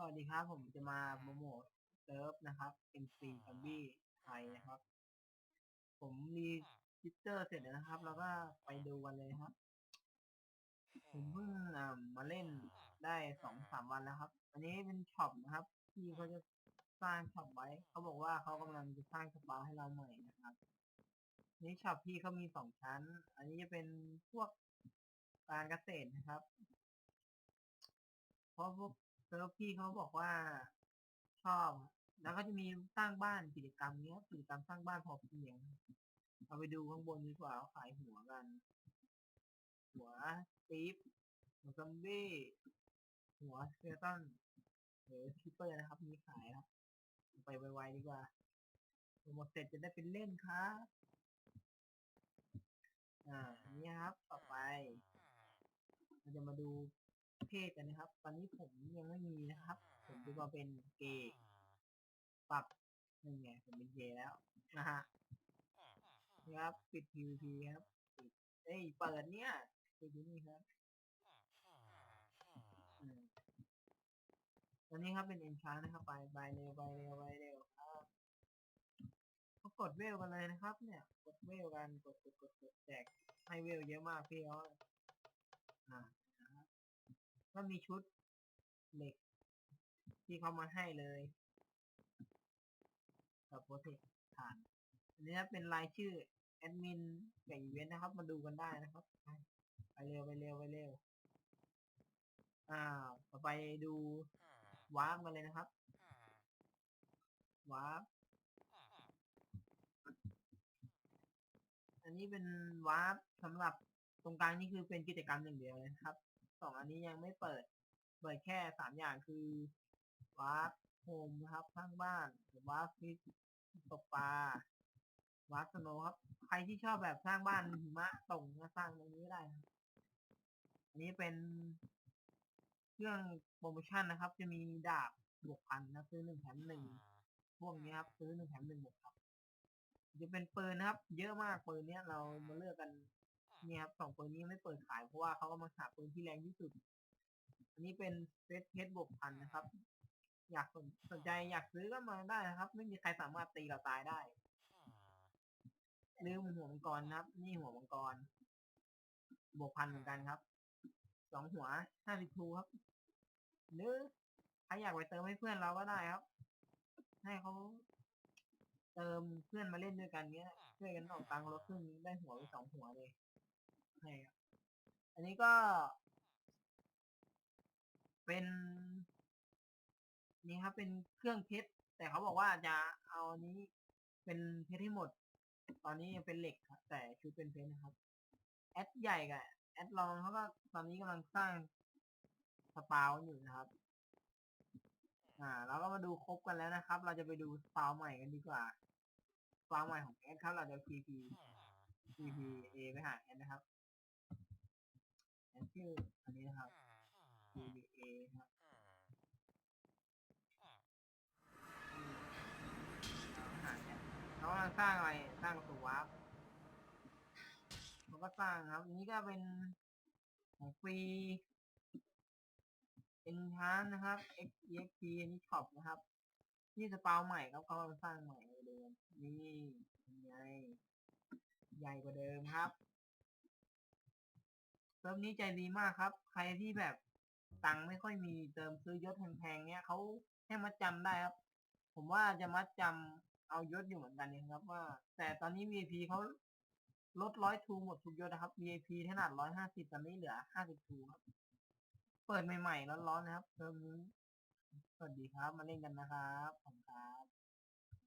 สวัสดีครับ ผมจะมาโปรโมทเซิร์ฟนะครับ MC Zombie ไทยนะครับ ผมมีจิตเตอร์เสร็จแล้วนะครับ แล้วก็ไปดูกันเลยครับ ผมเพิ่งมาเล่นได้สองสามวันแล้วครับ อันนี้เป็นช็อปนะครับ ที่เขาจะสร้างช็อปไว้ เขาบอกว่าเขากำลังจะสร้างสปาให้เราใหม่นะครับ นี่ช็อปพี่เขามีสองชั้น อันนี้จะเป็นพวกการเกษตรนะครับ เพราะพวก เซิร์ฟพี่เขาบอกว่าชอบ แล้วก็จะมีสร้างบ้านกิจกรรมเนี้ยกิจกรรมสร้างบ้านพอเพียง เอาไปดูข้างบนดีกว่าเขาขายหัวกัน หัวสตีฟหัวซัมบี้หัวสเกลตันหรือคิปเปอร์นะครับมีขายครับไปไวๆดีกว่าหมดเสร็จจะได้เป็นเล่นครับอ่านี่ครับ ต่อไป เราจะมาดู เพศกันนะครับ ตอนนี้ผมยังไม่มีนะครับ ผมจะมาเป็นเกย์ปรับนี่ไงผมเป็นเกย์แล้วนะฮะนี่ครับปิด PVP ครับปิดเอ้ยเปิดเนี่ยปิดที่นี่ครับอืมตอนนี้ครับเป็นเอนชาร์นะครับ ไปไปเร็วไปเร็วไปเร็วครับก็กดเวลกันเลยนะครับ เนี่ย กดเวลกันกดกดกดกดแจกให้เวลเยอะมากพี่เขาอ่านะครับ ก็มีชุดเหล็ก ที่เขามาให้เลยกับโปรเทคฐานอันนี้เป็นรายชื่อแอดมินแบ่งเวนนะครับ มาดูกันได้นะครับ ไปเร็วไปเร็วไปเร็วอ่าต่อไปดูวาร์ปกันเลยนะครับวาร์ปอันนี้เป็นวาร์ปสำหรับตรงกลางนี่คือเป็นกิจกรรมอย่างเดียวเลยครับ สองอันนี้ยังไม่เปิด เปิดแค่สามอย่างคือวาร์ปโฮมนะครับข้างบ้านหรือวาร์ปฟิชตกปลาวาร์ปสโนว์ครับ ใครที่ชอบแบบสร้างบ้านหิมะตกก็สร้างตรงนี้ได้นะครับอันนี้เป็นเครื่องโปรโมชั่นนะครับ จะมีดาบบวกพันนะซื้อหนึ่งแถมหนึ่งพวกนี้ครับซื้อหนึ่งแถมหนึ่งบวกครับจะเป็นปืนนะครับ เยอะมากปืนเนี้ยเรามาเลือกกัน เนี่ยครับสองปืนนี้ไม่เปิดขายเพราะว่าเขาก็มาหาปืนที่แรงที่สุด อันนี้เป็นเซตเพชรบวกพันนะครับ อยากสนสนใจอยากซื้อก็มาได้นะครับ ไม่มีใครสามารถตีเราตายได้ลืมหัวมังกรนะครับ นี่หัวมังกร บวกพันเหมือนกันครับ สองหัวห้าสิบทูครับ หรือใครอยากไปเติมให้เพื่อนเราก็ได้ครับ ให้เขาเติมเพื่อนมาเล่นด้วยกันเงี้ยช่วยกันออกตังค์ลดครึ่งได้หัวไปสองหัวเลย ใช่คอันนี้ก็ เป็น นี่ครับ เป็นเครื่องเพชรแต่เขาบอกว่าจะเอาอันนี้เป็นเพชรให้หมด ตอนนี้ยังเป็นเหล็กครับ แต่ชุดเป็นเพชรนะครับ แอดใหญ่กับแอดรองเขาก็ตอนนี้กำลังสร้างสปาวอยู่นะครับ อ่าเราก็มาดูครบกันแล้วนะครับ เราจะไปดูสปาวใหม่กันดีกว่าสปาวใหม่ของแอดครับ เราจะ PP PP A ไปหาแอดนะครับ ชื่ออันนี้นะครับ PP A นะครับอืมหาแอดเขากำลังสร้างอะไร สร้างตัววาร์ปเขาก็สร้างครับ อันนี้ก็เป็นของฟรี เป็นชานนะครับ X EXP อันนี้ช็อปนะครับนี่สปาวใหม่ครับเขากำลังสร้างใหม่เลยเดิมนี่เป็นไงใหญ่กว่าเดิมครับเซิร์ฟนี้ใจดีมากครับ ใครที่แบบตังค์ไม่ค่อยมีเติมซื้อยศแพงๆเนี้ยเขาให้มัดจำได้ครับ ผมว่าจะมัดจำเอายศอยู่เหมือนกันนี่ยครับ ว่า แต่ตอนนี้ VIP เขาลดร้อยทูหมดทุกยศนะครับ VIP ขนาดร้อยห้าสิบตอนนี้เหลือห้าสิบทูครับ เปิดใหม่ๆร้อนๆนะครับเซิร์ฟนี้สวัสดีครับ มาเล่นกันนะครับ ขอบคุณครับ